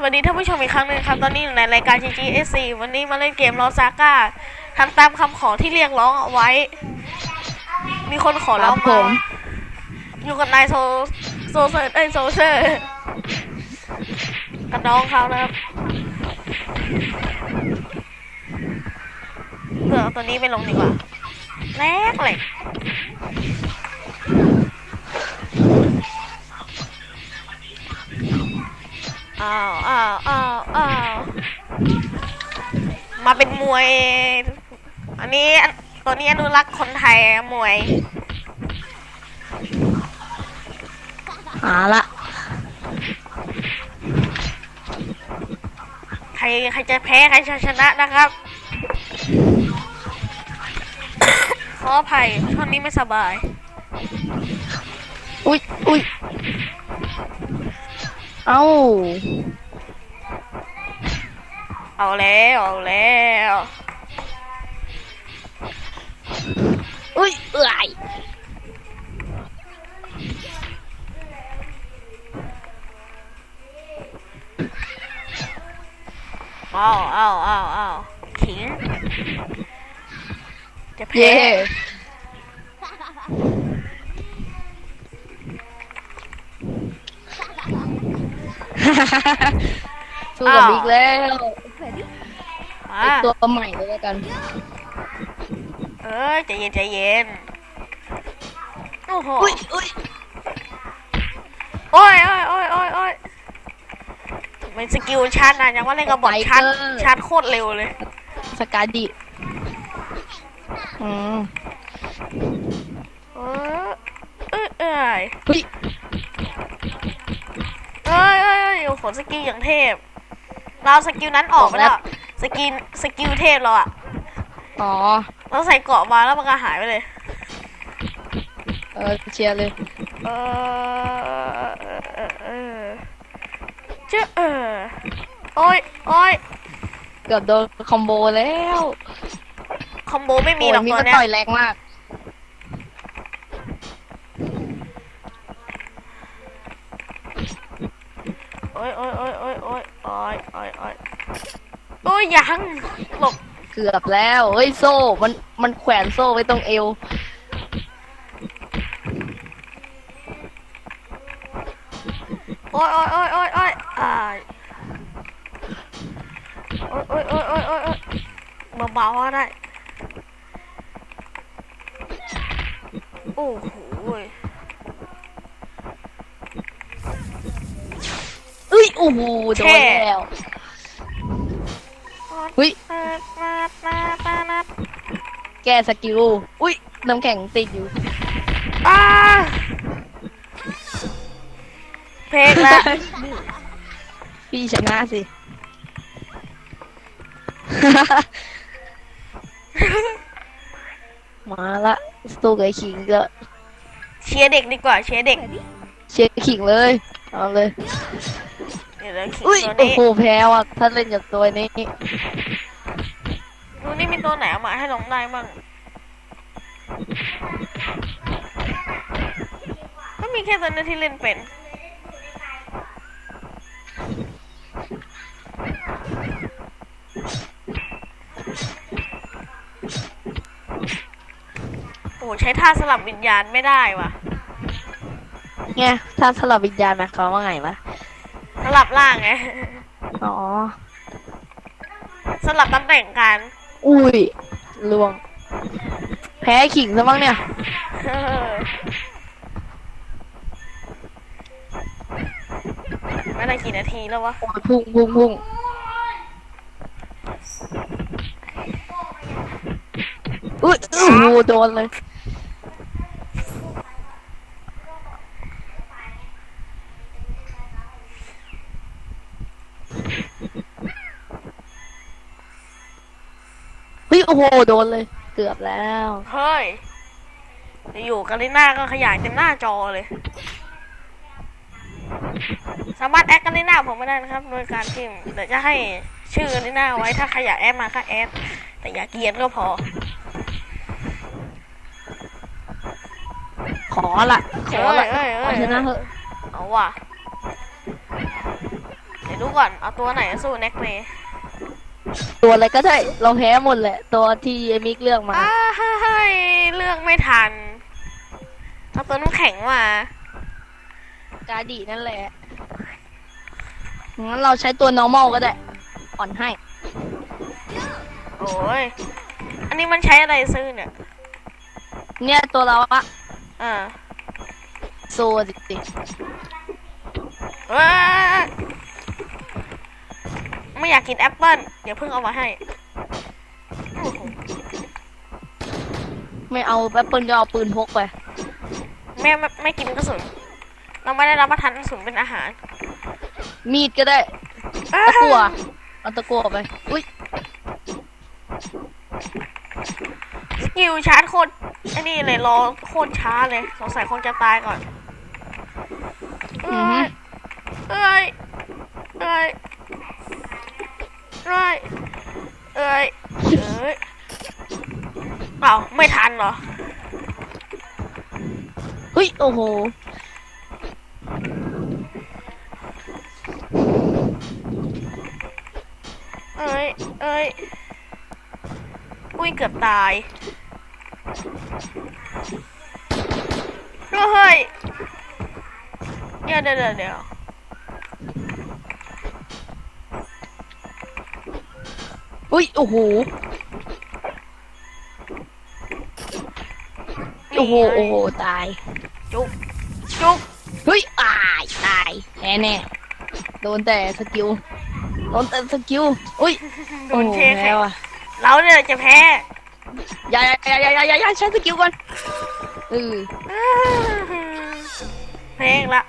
สวัสดีท่านผู้ชมอีกครั้งหนึ่งครับ ตอนนี้อยู่ในรายการ GGSC วันนี้มาเล่นเกมลอซาก้าทำตามคำขอที่เรียกร้องเอาไว้ มีคนขอร้องครับผมามอยู่กับนายโซโซเซอร์เอ้ยโซเซอร์กับน้องเขานะครับเผื่อเอาตัวนี้ไปลงดีกว่าแรกเลยาวอ้าวอ้าวอ้าวมาเป็นมวย อันนี้ตัวนี้อนุรักษ์คนไทยอะมวยหาละใครใครจะแพ้ใครจะชนะนะครับขออภัยช่วงนี้ไม่สบาย อุ้ยอุ้ย เอ้า เอาแล้ว เอาแล้วอุ้ยเอื่อยเอาเอาเอาเอาขิงจะแพ้ เย่ สู้กับบิ๊กแล้วมาเป็นตัวใหม่เลยแล้วกัน เออใจเย็นใจเย็น โอ้โห อุ้ยอุ้ยโอ้ยโอ้ยโอ้ยโอ้ยโอ้ยเป็นสกิลชาร์จนะยังว่าเล่นกับบอทชาร์จชาร์จโคตรเร็วเลย สกาดิอืมเออเอ้ยเอ้ยอุ้ยเอ้ยเอ้ยเอ้ยโอ้โหสกิลอย่างเทพ เราเอาสกิลนั้นออกไปแล้วสกิลสกิลเทพเราอะอ๋อ เราใส่เกราะมาแล้วมันก็หายไปเลย เออเชียร์เลย เออเออเออเออเจ้าเออโอ้ยโอ้ยเกือบโดนคอมโบแล้วคอมโบไม่มีหรอกโยนี่ตัวก็เนี้ยต่อยแรงมาก โอ้ยโอ้ยโอ้ยโอ้ยโอ้ย โอ้ยโอ้ยโอ้ยโอ้ยยังหลบเกือบแล้วเฮ้ยโซ่ มันมันแขวนโซ่ไว้ตรงเอว โอ้ยโอ้ยโอ้ยโอ้ยโอ้ยอ่ายโอ้ยโอ้ยโอ้ยโอ้ยโอ้ยโอ้ยเบาๆก็ได้ โอ้โห ยเอ้ยโอ้โหโดนแล้วเฮ้ยมามามามามาแกสกิลอุ้ยน้ำแข็งติดอยู่อ่าเพลงละพี่ชนะสิมาละสู้กับไอ้ขิงก็เชียร์เด็กดีกว่าเชียร์เด็ก เชียร์ขิงเลย เอาเลย เดี๋ยวเราขิงอุ้ยตัวโอ้นี้โหแพ้ว่ะถ้าเล่นกับตัวนี้ ดูนี่มีตัวไหนเอามาให้ลงได้บ้างก็มีแค่ตัวนี้ที่เล่นเป็น โอ้ใช้ท่าสลับวิญญาณไม่ได้ว่ะ ไงถ้าสลับวิญญาณนะเขามว่าไงวะสลั บล่างไงอ๋อ สลับตำแหน่งกันอุ้ยลวง แพ้ขิงซะบ้างเนี่ย เออไม่ได้กี่นาทีแล้ววะ โอ้ยพุ่งพุ่งพุ่งอุ้ยโอ้โหโดนเลย โอ้โหโดนเลยเกือบแล้วเฮ้ยอยู่ๆกาลิน่าก็ขยายเต็มหน้าจอเลย สามารถแอดกาลิน่าผมไม่ได้นะครับ โดยการพิมพ์เดี๋ยวจะให้ชื่อกาลิน่าไว้ถ้าใครอยากแอดมาก็แอดแต่อย่าเกรียนก็พอ ขอละขอละเอ้ยเอ้ยเอ้ยเอาชนะเถอะเอาว่ะ เดี๋ยวยวดูก่อน เอาตัวไหนสู้แน็กเมย์ ตัวอะไรก็ได้เราแพ้หมดแหละ ตัวที่ไอ้มิกเลือกมา อ้ายเลือกไม่ทันเอาตัวน้ำแข็งมากาดีนั่นแหละ งั้นเราใช้ตัว normal ก็ได้ อ่อนให้ โอ้ย อันนี้มันใช้อะไรซื้อเนี่ย เนี่ยตัวเราอะอ่า โซดิเอ้ย ไม่อยากกินแอปเปิ้ลเดี๋ยวเพิ่งเอามาให้โอ้โหไม่เอาแอปเปิลก็เอาปืนพกไป แม่ไม่ไม่กินกระสุน เราไม่ได้รับประทานกระสุนเป็นอาหารมีดก็ได้ ตะกั่วเอาตะกั่วไป อุ้ยสกิลชาร์จโคตรไอ้นี่เลยรอโคตรช้าเลยสงสัยคงจะตายก่อนอือฮึเอ้ย เอ้ย เอ้ย เอ้ยเอ้ยเอ้ยเปล่าไม่ทันเหรอ เฮ้ย โอ้โห เอ้ยเอ้ยอุ้ยเกือบตายเฮ้ยเดี๋ยวเดี๋ยวเดี๋ยวเดี๋ยว อุ้ยโอ้โหโอ้โหโอ้โหตายจุ๊บจุ๊บเฮ้ยตายตายแน่แน่โดนแต่สกิลโดนแต่สกิลอุ้ยโดนเทโอ้โหแข็แพ้งว่ะเราเนี่ยจะแพ้อย่าอย่าอย่าอย่าอย่าอย่าใช้สกิลก่อนเออเพลงละ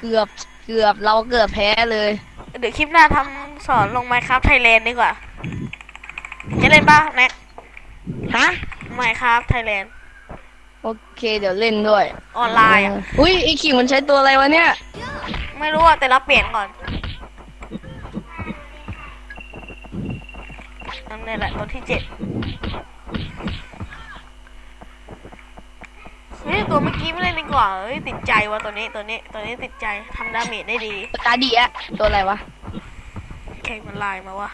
เกือบเกือบเราเกือบแพ้เลย เดี๋ยวคลิปหน้าทำ สอนลงไมครับไทยแลนด์ดีกว่า จะเล่นป่ะแม็กฮะไมครับไทยแลนด์โอเค เดี๋ยวเล่นด้วยออนไลน์อะอุ้ยไอขิงมันใช้ตัวอะไรวะเนี่ย ไม่รู้อะแต่เราเปลี่ยนก่อนนั่นนี่แหละตัวที่เจ็ดเฮ้ยตัวเมื่อกี้ไม่เล่นดีกว่าเฮ้ยติดใจว่ะตัวนี้ตัวนี้ตัวนี้ติดใจทำดาเมจได้ดีตาดีอะตัวอะไรวะ ใครมันไลน์มาวะ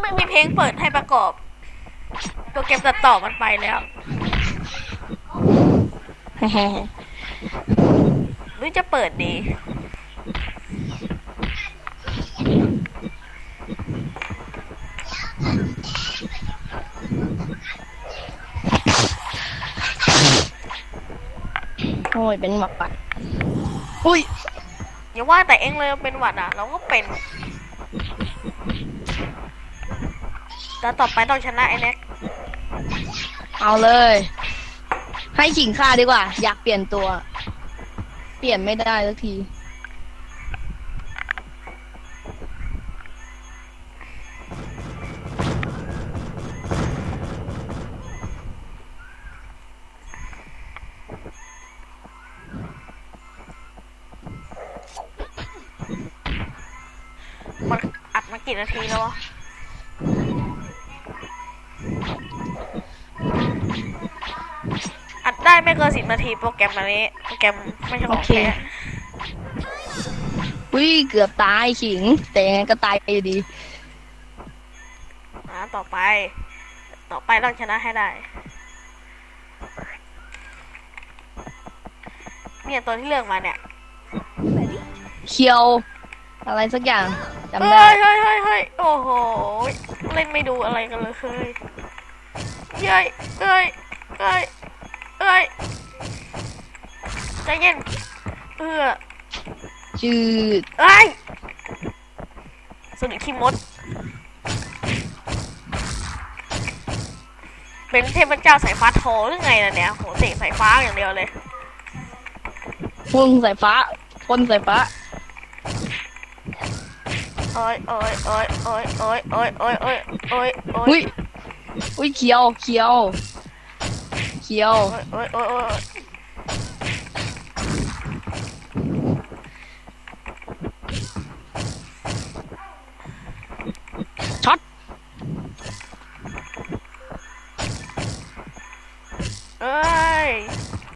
ไม่มีเพลงเปิดให้ประกอบ โปรแกรมตัดต่อมันไปแล้วหรือจะเปิดดี โอ้ย เป็นหมักปัดอุ้ย อย่าว่าแต่เองเลยเป็นหวัดอะ เราก็เป็นแล้วต่อไปต้องชนะไอ้แน็กเอาเลย ให้ขิงค่าดีกว่า อยากเปลี่ยนตัว เปลี่ยนไม่ได้สักที กี่นาทีแล้ววะอัดได้ไม่เกินสิบนาทีโปรแกรมอันนี้โปรแกรมไม่ใช่ของโอเคแท้อุ้ยเกือบตายขิง แต่ยังไงก็ตายอยู่ดีอ่าต่อไป ต่อไปต้องชนะให้ได้ เนี่ยตัวที่เลือกมาเนี่ย เคียว อะไรสักอย่าง จำเฮ้ได้ยเฮ้ยเฮ้ยเฮ้ยโอ้โห เล่นไม่ดูอะไรกันเลยเฮ้ยเย้ยเอ้ยเอ้ยเอ้ยใจเย็นเออจืดเอ้ยสุนิคิมด เป็นเทพเจ้าสายฟ้าโทหรือไงล่ะเนี่ยโหเตะสายฟ้าอย่างเดียวเลยพุ่งสายฟ้าพ่นสายฟ้า โอ้ยโอ้ยโอ้ยโอ้ยโอ้ยโอ้ยโอ้ยโอ้ยโอ้ยโอ้อุ้ยยอุ้ยเคียวเคียวเคียว โอ้ยโอ้ยโอ้ย